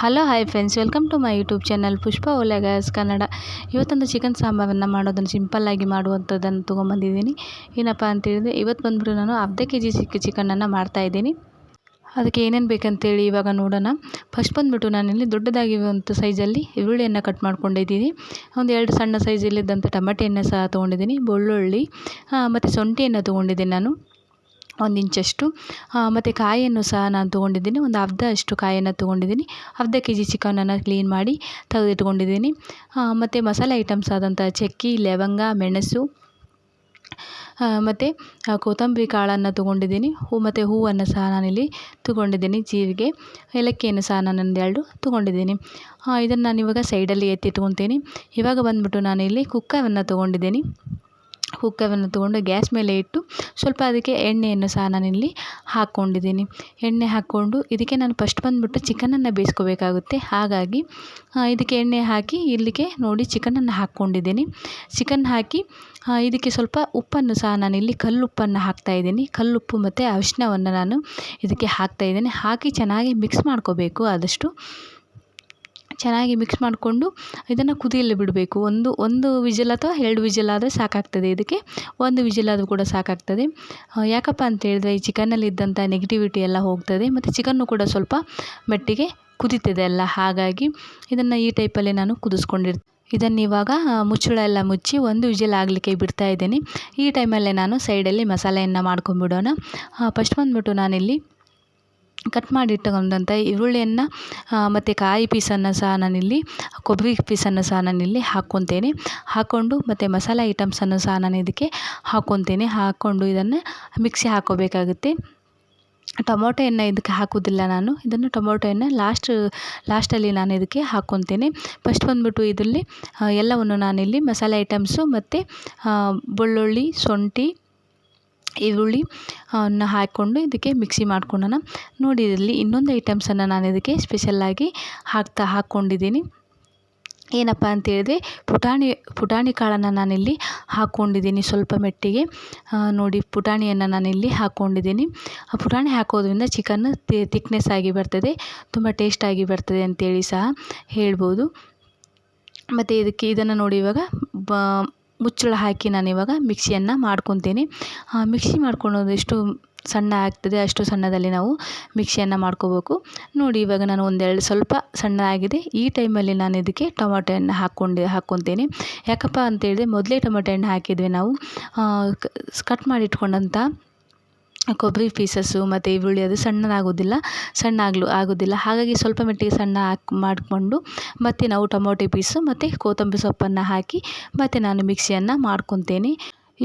Hello hi friends welcome to my YouTube channel Pushpa ಒಲೆಗಾಸ್ Kannada ಇವತ್ತೊಂದು chicken ಸಾಂಬಾರನ್ನು ಮಾಡೋದನ್ನು ಸಿಂಪಲ್ಲಾಗಿ ಮಾಡುವಂಥದ್ದನ್ನು ತೊಗೊಂಬಂದಿದ್ದೀನಿ ಏನಪ್ಪ ಅಂತೇಳಿದರೆ, ಇವತ್ತು ಬಂದ್ಬಿಟ್ಟು ನಾನು ಅರ್ಧ ಕೆ ಜಿ ಚಿಕ್ಕ ಚಿಕನನ್ನು ಮಾಡ್ತಾಯಿದ್ದೀನಿ ಅದಕ್ಕೆ ಏನೇನು ಬೇಕಂತೇಳಿ ಇವಾಗ ನೋಡೋಣ. ಫಸ್ಟ್ ಬಂದುಬಿಟ್ಟು ನಾನಿಲ್ಲಿ ದೊಡ್ಡದಾಗಿರುವಂಥ ಸೈಜಲ್ಲಿ ಈರುಳ್ಳಿಯನ್ನು ಕಟ್ ಮಾಡ್ಕೊಂಡಿದ್ದೀನಿ. ಒಂದು ಎರಡು ಸಣ್ಣ ಸೈಜಲ್ಲಿದ್ದಂಥ ಟಮಾಟೆಯನ್ನು ಸಹ ತೊಗೊಂಡಿದ್ದೀನಿ. ಬೆಳ್ಳುಳ್ಳಿ ಮತ್ತು ಶುಂಠಿಯನ್ನು ತೊಗೊಂಡಿದ್ದೀನಿ ನಾನು. ಒಂದು ಇಂಚಷ್ಟು ಮತ್ತು ಕಾಯಿಯನ್ನು ಸಹ ನಾನು ತೊಗೊಂಡಿದ್ದೀನಿ. ಒಂದು ಅರ್ಧ ಅಷ್ಟು ಕಾಯಿಯನ್ನು ತೊಗೊಂಡಿದ್ದೀನಿ. ಅರ್ಧ ಕೆ ಜಿ ಚಿಕನನ್ನು ಕ್ಲೀನ್ ಮಾಡಿ ತೆಗೆದಿಟ್ಕೊಂಡಿದ್ದೀನಿ ಮತ್ತು ಮಸಾಲೆ ಐಟಮ್ಸ್ ಆದಂಥ ಚಕ್ಕಿ, ಲವಂಗ, ಮೆಣಸು ಮತ್ತು ಕೊತ್ತಂಬರಿ ಕಾಳನ್ನು ತೊಗೊಂಡಿದ್ದೀನಿ. ಹೂ, ಮತ್ತು ಹೂವನ್ನು ಸಹ ನಾನಿಲ್ಲಿ ತೊಗೊಂಡಿದ್ದೀನಿ ಜೀರಿಗೆ. ಏಲಕ್ಕಿಯನ್ನು ಸಹ ನಾನು ಒಂದೆರಡು ತೊಗೊಂಡಿದ್ದೀನಿ. ಇದನ್ನು ನಾನು ಇವಾಗ ಸೈಡಲ್ಲಿ ಎತ್ತಿಟ್ಕೊತೀನಿ ಇವಾಗ ಬಂದುಬಿಟ್ಟು ನಾನಿಲ್ಲಿ ಕುಕ್ಕರನ್ನು ತೊಗೊಂಡಿದ್ದೀನಿ. ಕುಕ್ಕರನ್ನು ತೊಗೊಂಡು ಗ್ಯಾಸ್ ಮೇಲೆ ಇಟ್ಟು ಸ್ವಲ್ಪ ಅದಕ್ಕೆ ಎಣ್ಣೆಯನ್ನು ಸಹ ನಾನಿಲ್ಲಿ ಹಾಕ್ಕೊಂಡಿದ್ದೀನಿ. ಎಣ್ಣೆ ಹಾಕ್ಕೊಂಡು ಇದಕ್ಕೆ ನಾನು ಫಸ್ಟ್ ಬಂದುಬಿಟ್ಟು ಚಿಕನನ್ನು ಬೇಯಿಸ್ಕೋಬೇಕಾಗುತ್ತೆ. ಹಾಗಾಗಿ ಇದಕ್ಕೆ ಎಣ್ಣೆ ಹಾಕಿ ಇಲ್ಲಿಗೆ ನೋಡಿ ಚಿಕನನ್ನು ಹಾಕ್ಕೊಂಡಿದ್ದೀನಿ. ಚಿಕನ್ ಹಾಕಿ ಇದಕ್ಕೆ ಸ್ವಲ್ಪ ಉಪ್ಪನ್ನು ಸಹ ನಾನಿಲ್ಲಿ ಕಲ್ಲುಪ್ಪನ್ನು ಹಾಕ್ತಾಯಿದ್ದೀನಿ ಕಲ್ಲುಪ್ಪು ಮತ್ತು ಅರಿಶಿನವನ್ನು ನಾನು ಇದಕ್ಕೆ ಹಾಕ್ತಾಯಿದ್ದೀನಿ ಹಾಕಿ ಚೆನ್ನಾಗಿ ಮಿಕ್ಸ್ ಮಾಡ್ಕೋಬೇಕು ಆದಷ್ಟು. ಚೆನ್ನಾಗಿ ಮಿಕ್ಸ್ ಮಾಡಿಕೊಂಡು ಇದನ್ನು ಕುದಿಯಲು ಬಿಡಬೇಕು. ಒಂದು ಒಂದು ವಿಜಲ್ ಅಥವಾ ಎರಡು ವಿಜಲ್ ಆದರೆ ಸಾಕಾಗ್ತದೆ ಇದಕ್ಕೆ. ಒಂದು ವಿಜಲ್ ಆದರೂ ಕೂಡ ಸಾಕಾಗ್ತದೆ. ಯಾಕಪ್ಪ ಅಂತ ಹೇಳಿದ್ರೆ ಈ ಚಿಕನ್ನಲ್ಲಿದ್ದಂಥ ನೆಗೆಟಿವಿಟಿ ಎಲ್ಲ ಹೋಗ್ತದೆ. ಮತ್ತು ಚಿಕನ್ನು ಕೂಡ ಸ್ವಲ್ಪ ಮಟ್ಟಿಗೆ ಕುದೀತದೆ ಅಲ್ಲ, ಹಾಗಾಗಿ ಇದನ್ನು ಈ ಟೈಪಲ್ಲಿ ನಾನು ಕುದಿಸ್ಕೊಂಡಿರ್ತೀನಿ ಇದನ್ನು ಇವಾಗ ಮುಚ್ಚಳ ಎಲ್ಲ ಮುಚ್ಚಿ ಒಂದು ವಿಜಲ್ ಆಗಲಿಕ್ಕೆ ಬಿಡ್ತಾ ಇದ್ದೀನಿ. ಈ ಟೈಮಲ್ಲೇ ನಾನು ಸೈಡಲ್ಲಿ ಮಸಾಲೆಯನ್ನು ಮಾಡ್ಕೊಂಡ್ಬಿಡೋಣ. ಫಸ್ಟ್ ಬಂದ್ಬಿಟ್ಟು ನಾನಿಲ್ಲಿ ಕಟ್ ಮಾಡಿ ಇಟ್ಟುಕೊಂಡಂಥ ಈರುಳ್ಳಿಯನ್ನು ಮತ್ತು ಕಾಯಿ ಪೀಸನ್ನು ಸಹ ನಾನಿಲ್ಲಿ, ಕೊಬ್ಬರಿ ಪೀಸನ್ನು ಸಹ ನಾನಿಲ್ಲಿ ಹಾಕ್ಕೊತೇನೆ. ಹಾಕ್ಕೊಂಡು ಮತ್ತು ಮಸಾಲೆ ಐಟಮ್ಸನ್ನು ಸಹ ನಾನು ಇದಕ್ಕೆ ಹಾಕ್ಕೊತೇನೆ. ಹಾಕ್ಕೊಂಡು ಇದನ್ನು ಮಿಕ್ಸಿ ಹಾಕ್ಕೋಬೇಕಾಗುತ್ತೆ ಟೊಮೊಟೊಯನ್ನು ಇದಕ್ಕೆ ಹಾಕೋದಿಲ್ಲ ನಾನು. ಇದನ್ನು ಟೊಮೊಟೊಯನ್ನು ಲಾಸ್ಟ್, ಲಾಸ್ಟಲ್ಲಿ ನಾನು ಇದಕ್ಕೆ ಹಾಕ್ಕೊತೇನೆ. ಫಸ್ಟ್ ಬಂದುಬಿಟ್ಟು ಇದರಲ್ಲಿ ಎಲ್ಲವನ್ನು ನಾನಿಲ್ಲಿ ಮಸಾಲೆ ಐಟಮ್ಸು ಮತ್ತು ಬೆಳ್ಳುಳ್ಳಿ, ಶುಂಠಿ ಈರುಳ್ಳಿ ಅನ್ನ ಹಾಕ್ಕೊಂಡು ಇದಕ್ಕೆ ಮಿಕ್ಸಿ ಮಾಡ್ಕೊಳ್ಳೋಣ ನೋಡಿ, ಇದರಲ್ಲಿ ಇನ್ನೊಂದು ಐಟಮ್ಸನ್ನು ನಾನು ಇದಕ್ಕೆ ಸ್ಪೆಷಲ್ಲಾಗಿ ಹಾಕ್ತಾ ಹಾಕ್ಕೊಂಡಿದ್ದೀನಿ ಏನಪ್ಪ ಅಂತೇಳಿದ್ರೆ ಪುಟಾಣಿ ಪುಟಾಣಿ ಕಾಳನ್ನು ನಾನಿಲ್ಲಿ ಹಾಕ್ಕೊಂಡಿದ್ದೀನಿ ಸ್ವಲ್ಪ ಮೆಟ್ಟಿಗೆ. ನೋಡಿ, ಪುಟಾಣಿಯನ್ನು ನಾನಿಲ್ಲಿ ಹಾಕ್ಕೊಂಡಿದ್ದೀನಿ ಆ, ಪುಟಾಣಿ ಹಾಕೋದ್ರಿಂದ ಚಿಕನ್ ತಿಕ್ನೆಸ್ ಆಗಿ ಬರ್ತದೆ, ತುಂಬ ಟೇಸ್ಟಾಗಿ ಬರ್ತದೆ ಅಂತೇಳಿ ಸಹ ಹೇಳ್ಬೋದು. ಮತ್ತು ಇದಕ್ಕೆ ಇದನ್ನು ನೋಡಿ ಇವಾಗ ಬ ಮುಚ್ಚಳ ಹಾಕಿ ನಾನು ಇವಾಗ ಮಿಕ್ಸಿಯನ್ನು ಮಾಡ್ಕೊತೀನಿ. ಮಿಕ್ಸಿ ಮಾಡ್ಕೊಳ್ಳೋದು ಎಷ್ಟು ಸಣ್ಣ ಆಗ್ತದೆ ಅಷ್ಟು ಸಣ್ಣದಲ್ಲಿ ನಾವು ಮಿಕ್ಸಿಯನ್ನು ಮಾಡ್ಕೋಬೇಕು. ನೋಡಿ, ಇವಾಗ ನಾನು ಒಂದೆರಡು ಸ್ವಲ್ಪ ಸಣ್ಣ ಆಗಿದೆ ಈ ಟೈಮಲ್ಲಿ ನಾನು ಇದಕ್ಕೆ ಟೊಮೊಟೊ ಹಣ್ಣು ಹಾಕ್ಕೊಂಡು, ಹಾಕ್ಕೊತೀನಿ. ಯಾಕಪ್ಪ ಅಂತೇಳಿದ್ರೆ ಮೊದಲೇ ಟೊಮೊಟೊ ಹಣ್ಣು ಹಾಕಿದ್ವಿ ನಾವು. ಕಟ್ ಮಾಡಿ ಇಟ್ಕೊಂಡಂಥ ಕೊಬ್ಬರಿ ಪೀಸಸ್ಸು ಮತ್ತು ಈರುಳ್ಳಿ ಅದು ಸಣ್ಣದಾಗೋದಿಲ್ಲ ಸಣ್ಣ ಆಗಲು ಆಗೋದಿಲ್ಲ. ಹಾಗಾಗಿ ಸ್ವಲ್ಪ ಮಟ್ಟಿಗೆ ಸಣ್ಣ ಹಾಕಿ, ಮಾಡಿಕೊಂಡು ಮತ್ತು ನಾವು ಟೊಮೊಟೊ ಪೀಸು ಮತ್ತು ಕೊತ್ತಂಬರಿ ಸೊಪ್ಪನ್ನು ಹಾಕಿ ಮತ್ತು ನಾನು ಮಿಕ್ಸಿಯನ್ನು ಮಾಡ್ಕೊತೇನೆ.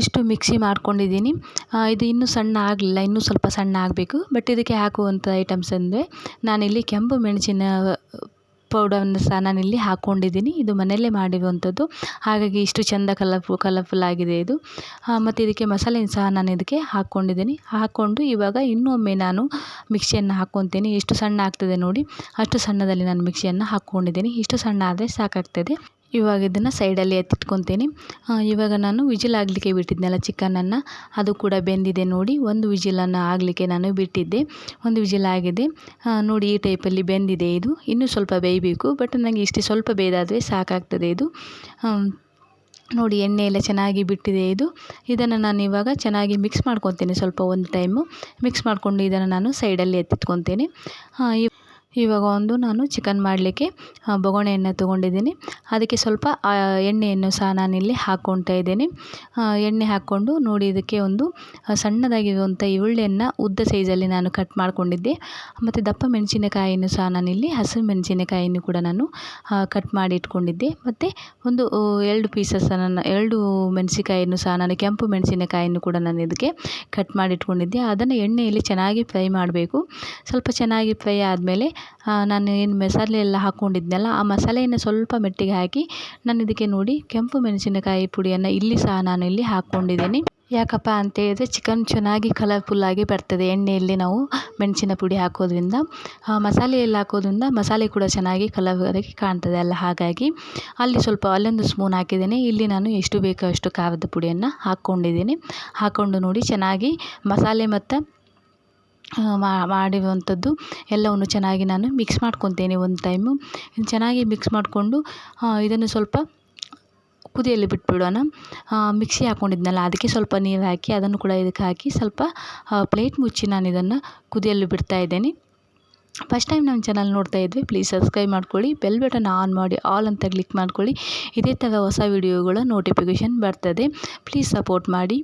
ಇಷ್ಟು ಮಿಕ್ಸಿ ಮಾಡ್ಕೊಂಡಿದ್ದೀನಿ. ಇದು ಇನ್ನೂ ಸಣ್ಣ ಆಗಲಿಲ್ಲ, ಇನ್ನೂ ಸ್ವಲ್ಪ ಸಣ್ಣ ಆಗಬೇಕು. ಬಟ್ ಇದಕ್ಕೆ ಹಾಕುವಂಥ ಐಟಮ್ಸ್ ಅಂದರೆ ನಾನಿಲ್ಲಿ ಕೆಂಪು ಮೆಣಸಿನ ಪೌಡರನ್ನು ಸಹ ನಾನಿಲ್ಲಿ ಹಾಕ್ಕೊಂಡಿದ್ದೀನಿ. ಇದು ಮನೆಯಲ್ಲೇ ಮಾಡಿರುವಂಥದ್ದು. ಹಾಗಾಗಿ ಇಷ್ಟು ಚೆಂದ ಕಲರ್ಫು, ಕಲರ್ಫುಲ್ ಆಗಿದೆ ಇದು. ಮತ್ತು ಇದಕ್ಕೆ ಮಸಾಲೆಯನ್ನು ಸಹ ನಾನು ಇದಕ್ಕೆ ಹಾಕ್ಕೊಂಡಿದ್ದೀನಿ. ಹಾಕ್ಕೊಂಡು ಇವಾಗ ಇನ್ನೊಮ್ಮೆ ನಾನು ಮಿಕ್ಸಿಯನ್ನು ಹಾಕ್ಕೊತೀನಿ. ಎಷ್ಟು ಸಣ್ಣ ಆಗ್ತದೆ ನೋಡಿ. ಅಷ್ಟು ಸಣ್ಣದಲ್ಲಿ ನಾನು ಮಿಕ್ಸಿಯನ್ನು ಹಾಕ್ಕೊಂಡಿದ್ದೀನಿ. ಇಷ್ಟು ಸಣ್ಣ ಆದರೆ ಸಾಕಾಗ್ತದೆ. ಇವಾಗ ಇದನ್ನು ಸೈಡಲ್ಲಿ ಎತ್ತಿಟ್ಕೊತೀನಿ. ಇವಾಗ ನಾನು ವಿಜಿಲ್ ಆಗಲಿಕ್ಕೆ ಬಿಟ್ಟಿದ್ದೆನಲ್ಲ ಚಿಕನನ್ನು ಅದು ಕೂಡ ಬೆಂದಿದೆ ನೋಡಿ. ಒಂದು ವಿಜಿಲನ್ನು ಆಗಲಿಕ್ಕೆ ನಾನು ಬಿಟ್ಟಿದ್ದೆ. ಒಂದು ವಿಜಿಲ್ ಆಗಿದೆ. ನೋಡಿ ಈ ಟೈಪಲ್ಲಿ ಬೆಂದಿದೆ ಇದು. ಇನ್ನೂ ಸ್ವಲ್ಪ ಬೇಯಬೇಕು ಬಟ್ ನನಗೆ ಇಷ್ಟೇ ಸ್ವಲ್ಪ ಬೇಯ್ದಾದರೆ ಸಾಕಾಗ್ತದೆ ಇದು. ನೋಡಿ ಎಣ್ಣೆ ಎಲ್ಲ ಚೆನ್ನಾಗಿ ಬಿಟ್ಟಿದೆ ಇದು. ಇದನ್ನು ನಾನು ಇವಾಗ ಚೆನ್ನಾಗಿ ಮಿಕ್ಸ್ ಮಾಡ್ಕೊತೀನಿ ಸ್ವಲ್ಪ ಒಂದು ಟೈಮು ಮಿಕ್ಸ್ ಮಾಡಿಕೊಂಡು ಇದನ್ನು ನಾನು ಸೈಡಲ್ಲಿ ಎತ್ತಿಟ್ಕೊತೀನಿ. ಇವಾಗ ಒಂದು ನಾನು ಚಿಕನ್ ಮಾಡಲಿಕ್ಕೆ ಬೊಗಣೆಯನ್ನು ತೊಗೊಂಡಿದ್ದೀನಿ. ಅದಕ್ಕೆ ಸ್ವಲ್ಪ ಎಣ್ಣೆಯನ್ನು ಸಹ ನಾನಿಲ್ಲಿ ಹಾಕ್ಕೊಳ್ತಾ ಇದ್ದೀನಿ. ಎಣ್ಣೆ ಹಾಕ್ಕೊಂಡು ನೋಡಿ ಇದಕ್ಕೆ ಒಂದು ಸಣ್ಣದಾಗಿರುವಂಥ ಈರುಳ್ಳಿಯನ್ನು ಉದ್ದ ಸೈಜಲ್ಲಿ ನಾನು ಕಟ್ ಮಾಡಿಕೊಂಡಿದ್ದೆ. ಮತ್ತು ದಪ್ಪ ಮೆಣಸಿನಕಾಯಿಯನ್ನು ಸಹ ನಾನಿಲ್ಲಿ, ಹಸಿರು ಮೆಣಸಿನಕಾಯಿಯನ್ನು ಕೂಡ ನಾನು ಕಟ್ ಮಾಡಿ ಇಟ್ಕೊಂಡಿದ್ದೆ. ಮತ್ತು ಒಂದು ಎರಡು ಪೀಸಸ್ ಪೀಸಸನ್ನು ಎರಡು ಮೆಣಸಿನಕಾಯಿಯನ್ನು ಸಹ ನಾನು, ಕೆಂಪು ಮೆಣಸಿನಕಾಯಿಯನ್ನು ಕೂಡ ನಾನು ಇದಕ್ಕೆ ಕಟ್ ಮಾಡಿ ಇಟ್ಕೊಂಡಿದ್ದೆ. ಅದನ್ನು ಎಣ್ಣೆಯಲ್ಲಿ ಚೆನ್ನಾಗಿ ಫ್ರೈ ಮಾಡಬೇಕು. ಸ್ವಲ್ಪ ಚೆನ್ನಾಗಿ ಫ್ರೈ ಆದಮೇಲೆ ನಾನು ಏನು ಮಸಾಲೆ ಎಲ್ಲ ಹಾಕ್ಕೊಂಡಿದ್ನಲ್ಲ, ಆ ಮಸಾಲೆಯನ್ನು ಸ್ವಲ್ಪ ಮೆಟ್ಟಿಗೆ ಹಾಕಿ ನಾನು ಇದಕ್ಕೆ ನೋಡಿ ಕೆಂಪು ಮೆಣಸಿನಕಾಯಿ ಪುಡಿಯನ್ನು ಇಲ್ಲಿ ಸಹ ನಾನು ಇಲ್ಲಿ ಹಾಕ್ಕೊಂಡಿದ್ದೀನಿ. ಯಾಕಪ್ಪ ಅಂತ ಹೇಳಿದ್ರೆ ಚಿಕನ್ ಚೆನ್ನಾಗಿ ಕಲರ್ಫುಲ್ಲಾಗಿ ಬರ್ತದೆ, ಎಣ್ಣೆಯಲ್ಲಿ ನಾವು ಮೆಣಸಿನ ಪುಡಿ ಹಾಕೋದ್ರಿಂದ. ಮಸಾಲೆಯಲ್ಲಿ ಹಾಕೋದ್ರಿಂದ ಮಸಾಲೆ ಕೂಡ ಚೆನ್ನಾಗಿ ಕಲರಾಗಿ ಕಾಣ್ತದೆ ಅಲ್ಲ, ಹಾಗಾಗಿ. ಅಲ್ಲಿ ಸ್ವಲ್ಪ ಅಲ್ಲೊಂದು ಸ್ಪೂನ್ ಹಾಕಿದ್ದೇನೆ, ಇಲ್ಲಿ ನಾನು ಎಷ್ಟು ಬೇಕೋ ಅಷ್ಟು ಖಾರದ ಪುಡಿಯನ್ನು ಹಾಕ್ಕೊಂಡಿದ್ದೀನಿ. ಹಾಕ್ಕೊಂಡು ನೋಡಿ ಚೆನ್ನಾಗಿ ಮಸಾಲೆ ಮತ್ತು ಮಾಡಿರುವಂಥದ್ದು ಎಲ್ಲವನ್ನು ಚೆನ್ನಾಗಿ ನಾನು ಮಿಕ್ಸ್ ಮಾಡ್ಕೊತೇನೆ ಒಂದು ಟೈಮು ಚೆನ್ನಾಗಿ ಮಿಕ್ಸ್ ಮಾಡಿಕೊಂಡು ಇದನ್ನು ಸ್ವಲ್ಪ ಕುದಿಯಲು ಬಿಟ್ಬಿಡೋಣ. ಮಿಕ್ಸಿ ಹಾಕ್ಕೊಂಡಿದ್ನಲ್ಲ ಅದಕ್ಕೆ ಸ್ವಲ್ಪ ನೀರು ಹಾಕಿ, ಅದನ್ನು ಕೂಡ ಇದಕ್ಕೆ ಹಾಕಿ ಸ್ವಲ್ಪ ಪ್ಲೇಟ್ ಮುಚ್ಚಿ ನಾನು ಇದನ್ನು ಕುದಿಯಲು ಬಿಡ್ತಾ ಇದ್ದೇನೆ. ಫಸ್ಟ್ ಟೈಮ್ ನಮ್ಮ ಚಾನಲ್ ನೋಡ್ತಾ ಇದ್ವಿ ಪ್ಲೀಸ್ ಸಬ್ಸ್ಕ್ರೈಬ್ ಮಾಡ್ಕೊಳ್ಳಿ ಬೆಲ್ ಬಟನ್ ಆನ್ ಮಾಡಿ ಆಲ್ ಅಂತ ಕ್ಲಿಕ್ ಮಾಡ್ಕೊಳ್ಳಿ. ಇದೇ ಥರ ಹೊಸ ವೀಡಿಯೋಗಳ ನೋಟಿಫಿಕೇಷನ್ ಬರ್ತದೆ. ಪ್ಲೀಸ್ ಸಪೋರ್ಟ್ ಮಾಡಿ.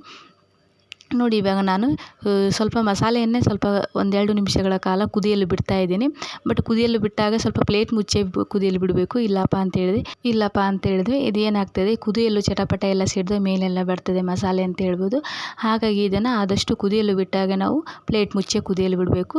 ನೋಡಿ, ಇವಾಗ ನಾನು ಸ್ವಲ್ಪ ಮಸಾಲೆಯನ್ನೇ ಸ್ವಲ್ಪ ಒಂದೆರಡು ನಿಮಿಷಗಳ ಕಾಲ ಕುದಿಯಲು ಬಿಡ್ತಾ ಇದ್ದೀನಿ. ಬಟ್ ಕುದಿಯಲು ಬಿಟ್ಟಾಗ ಸ್ವಲ್ಪ ಪ್ಲೇಟ್ ಮುಚ್ಚಿ ಕುದಿಯಲು ಬಿಡಬೇಕು. ಇಲ್ಲಪ್ಪ ಅಂತ ಹೇಳಿದ್ರೆ ಇಲ್ಲಪ್ಪ ಅಂತ ಇದು ಏನಾಗ್ತದೆ? ಕುದಿಯಲು ಚಟಪಟ ಎಲ್ಲ ಸಿಡಿದು ಮೇಲೆಲ್ಲ ಬರ್ತದೆ ಮಸಾಲೆ ಅಂತ ಹೇಳ್ಬೋದು. ಹಾಗಾಗಿ ಇದನ್ನು ಆದಷ್ಟು ಕುದಿಯಲು ಬಿಟ್ಟಾಗ ನಾವು ಪ್ಲೇಟ್ ಮುಚ್ಚಿ ಕುದಿಯಲು ಬಿಡಬೇಕು.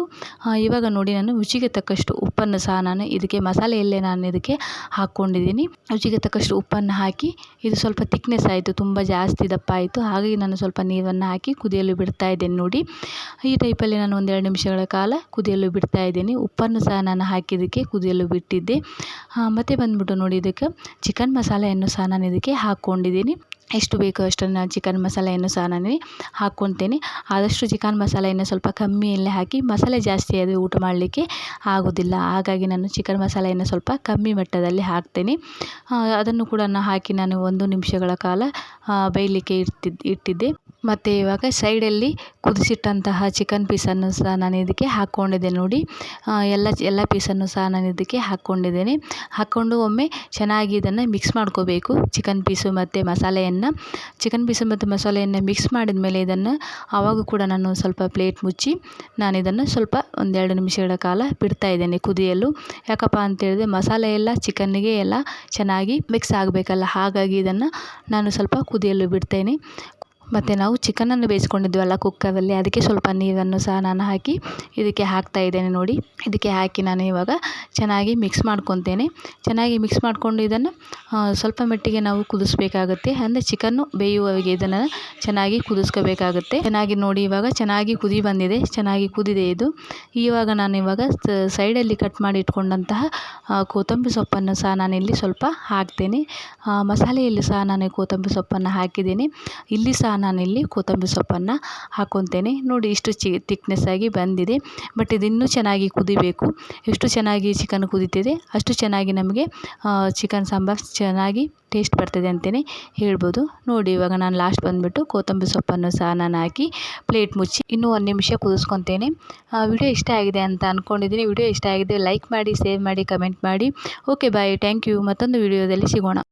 ಇವಾಗ ನೋಡಿ, ನಾನು ರುಚಿಗೆ ತಕ್ಕಷ್ಟು ಉಪ್ಪನ್ನು ಸಹ ನಾನು ಇದಕ್ಕೆ ಮಸಾಲೆಯಲ್ಲೇ ನಾನು ಇದಕ್ಕೆ ಹಾಕ್ಕೊಂಡಿದ್ದೀನಿ. ರುಚಿಗೆ ತಕ್ಕಷ್ಟು ಉಪ್ಪನ್ನು ಹಾಕಿ, ಇದು ಸ್ವಲ್ಪ ತಿಕ್ನೆಸ್ ಆಯಿತು, ತುಂಬ ಜಾಸ್ತಿ ದಪ್ಪ ಆಯಿತು. ಹಾಗಾಗಿ ನಾನು ಸ್ವಲ್ಪ ನೀರನ್ನು ಹಾಕಿ ಕುದಿಯಲು ಬಿಡ್ತಾ ಇದ್ದೇನೆ ನೋಡಿ. ಈ ಟೈಪಲ್ಲಿ ನಾನು ಒಂದೆರಡು ನಿಮಿಷಗಳ ಕಾಲ ಕುದಿಯಲು ಬಿಡ್ತಾ ಇದ್ದೀನಿ. ಉಪ್ಪನ್ನು ಸಹ ನಾನು ಹಾಕಿದ್ದಕ್ಕೆ ಕುದಿಯಲು ಬಿಟ್ಟಿದ್ದೆ. ಮತ್ತು ಬಂದ್ಬಿಟ್ಟು ನೋಡಿ ಇದಕ್ಕೆ ಚಿಕನ್ ಮಸಾಲೆಯನ್ನು ಸಹ ನಾನು ಇದಕ್ಕೆ ಹಾಕ್ಕೊಂಡಿದ್ದೀನಿ. ಎಷ್ಟು ಬೇಕೋ ಅಷ್ಟನ್ನು ಚಿಕನ್ ಮಸಾಲೆಯನ್ನು ಸಹ ನಾನು ಹಾಕ್ಕೊತೇನೆ ಆದಷ್ಟು ಚಿಕನ್ ಮಸಾಲೆಯನ್ನು ಸ್ವಲ್ಪ ಕಮ್ಮಿಯಲ್ಲೇ ಹಾಕಿ ಮಸಾಲೆ ಜಾಸ್ತಿ ಆದರೆ ಊಟ ಮಾಡಲಿಕ್ಕೆ ಆಗೋದಿಲ್ಲ. ಹಾಗಾಗಿ ನಾನು ಚಿಕನ್ ಮಸಾಲೆಯನ್ನು ಸ್ವಲ್ಪ ಕಮ್ಮಿ ಮಟ್ಟದಲ್ಲಿ ಹಾಕ್ತೇನೆ. ಅದನ್ನು ಕೂಡ ನಾನು ಹಾಕಿ ನಾನು ಒಂದು ನಿಮಿಷಗಳ ಕಾಲ ಬೇಯಲಿಕ್ಕೆ ಇಡ್ತಿದ್ದೆ ಇಟ್ಟಿದ್ದೆ. ಮತ್ತು ಇವಾಗ ಸೈಡಲ್ಲಿ ಕುದಿಸಿಟ್ಟಂತಹ ಚಿಕನ್ ಪೀಸನ್ನು ಸಹ ನಾನು ಇದಕ್ಕೆ ಹಾಕ್ಕೊಂಡಿದ್ದೆ ನೋಡಿ. ಎಲ್ಲ ಎಲ್ಲ ಪೀಸನ್ನು ಸಹ ನಾನು ಇದಕ್ಕೆ ಹಾಕ್ಕೊಂಡಿದ್ದೇನೆ. ಹಾಕ್ಕೊಂಡು ಒಮ್ಮೆ ಚೆನ್ನಾಗಿ ಇದನ್ನು ಮಿಕ್ಸ್ ಮಾಡ್ಕೋಬೇಕು ಚಿಕನ್ ಪೀಸು ಮತ್ತು ಮಸಾಲೆಯನ್ನು. ಚಿಕನ್ ಪೀಸು ಮತ್ತು ಮಸಾಲೆಯನ್ನು ಮಿಕ್ಸ್ ಮಾಡಿದ ಮೇಲೆ ಇದನ್ನು ಆವಾಗ ಕೂಡ ನಾನು ಸ್ವಲ್ಪ ಪ್ಲೇಟ್ ಮುಚ್ಚಿ ನಾನು ಇದನ್ನು ಸ್ವಲ್ಪ ಒಂದೆರಡು ನಿಮಿಷಗಳ ಕಾಲ ಬಿಡ್ತಾ ಇದ್ದೇನೆ ಕುದಿಯಲು. ಯಾಕಪ್ಪ ಅಂತೇಳಿದ್ರೆ ಮಸಾಲೆ ಎಲ್ಲ ಚಿಕನ್ನಿಗೆ ಎಲ್ಲ ಚೆನ್ನಾಗಿ ಮಿಕ್ಸ್ ಆಗಬೇಕಲ್ಲ, ಹಾಗಾಗಿ ಇದನ್ನು ನಾನು ಸ್ವಲ್ಪ ಕುದಿಯಲು ಬಿಡ್ತೇನೆ. ಮತ್ತು ನಾವು ಚಿಕನನ್ನು ಬೇಯಿಸ್ಕೊಂಡಿದ್ವಲ್ಲ ಕುಕ್ಕರಲ್ಲಿ. ಅದಕ್ಕೆ ಸ್ವಲ್ಪ ನೀರನ್ನು ಸಹ ನಾನು ಹಾಕಿ ಇದಕ್ಕೆ ಹಾಕ್ತಾ ಇದ್ದೇನೆ ನೋಡಿ. ಇದಕ್ಕೆ ಹಾಕಿ ನಾನು ಇವಾಗ ಚೆನ್ನಾಗಿ ಮಿಕ್ಸ್ ಮಾಡ್ಕೊತೇನೆ. ಚೆನ್ನಾಗಿ ಮಿಕ್ಸ್ ಮಾಡಿಕೊಂಡು ಇದನ್ನು ಸ್ವಲ್ಪ ಮಟ್ಟಿಗೆ ನಾವು ಕುದಿಸ್ಬೇಕಾಗುತ್ತೆ. ಅಂದರೆ ಚಿಕನ್ನು ಬೇಯುವವರೆಗೆ ಇದನ್ನು ಚೆನ್ನಾಗಿ ಕುದಿಸ್ಕೋಬೇಕಾಗುತ್ತೆ. ಚೆನ್ನಾಗಿ ನೋಡಿ ಇವಾಗ ಚೆನ್ನಾಗಿ ಕುದಿ ಬಂದಿದೆ. ಚೆನ್ನಾಗಿ ಕುದಿದೆ ಇದು. ಇವಾಗ ನಾನು ಇವಾಗ ಸೈಡಲ್ಲಿ ಕಟ್ ಮಾಡಿ ಇಟ್ಕೊಂಡಂತಹ ಕೊತ್ತಂಬರಿ ಸೊಪ್ಪನ್ನು ಸಹ ನಾನಿಲ್ಲಿ ಸ್ವಲ್ಪ ಹಾಕ್ತೇನೆ. ಮಸಾಲೆಯಲ್ಲಿ ಸಹ ನಾನು ಕೊತ್ತಂಬರಿ ಸೊಪ್ಪನ್ನು ಹಾಕಿದ್ದೀನಿ. ಇಲ್ಲಿ ಸಹ ನಾನಿಲ್ಲಿ ಕೊತ್ತಂಬರಿ ಸೊಪ್ಪನ್ನು ಹಾಕೊತೇನೆ. ನೋಡಿ ಇಷ್ಟು ಚಿ ತಿಕ್ನೆಸ್ಸಾಗಿ ಬಂದಿದೆ. ಬಟ್ ಇದಿನ್ನೂ ಚೆನ್ನಾಗಿ ಕುದಿಬೇಕು. ಎಷ್ಟು ಚೆನ್ನಾಗಿ ಚಿಕನ್ ಕುದೀತಿದೆ, ಅಷ್ಟು ಚೆನ್ನಾಗಿ ನಮಗೆ ಚಿಕನ್ ಸಾಂಬಾರ್ ಚೆನ್ನಾಗಿ ಟೇಸ್ಟ್ ಬರ್ತದೆ ಅಂತಲೇ ಹೇಳ್ಬೋದು. ನೋಡಿ ಇವಾಗ ನಾನು ಲಾಸ್ಟ್ ಬಂದುಬಿಟ್ಟು ಕೊತ್ತಂಬರಿ ಸೊಪ್ಪನ್ನು ಸಹ ನಾನು ಹಾಕಿ ಪ್ಲೇಟ್ ಮುಚ್ಚಿ ಇನ್ನೂ ಒಂದು ನಿಮಿಷ ಕುದಿಸ್ಕೊತೇನೆ. ವಿಡಿಯೋ ಇಷ್ಟ ಆಗಿದೆ ಅಂತ ಅಂದ್ಕೊಂಡಿದ್ದೀನಿ ವಿಡಿಯೋ ಇಷ್ಟ ಆಗಿದೆ ಲೈಕ್ ಮಾಡಿ ಸೇವ್ ಮಾಡಿ ಕಮೆಂಟ್ ಮಾಡಿ. ಓಕೆ ಬಾಯ್ ಥ್ಯಾಂಕ್ ಯು ಮತ್ತೊಂದು ವಿಡಿಯೋದಲ್ಲಿ ಸಿಗೋಣ.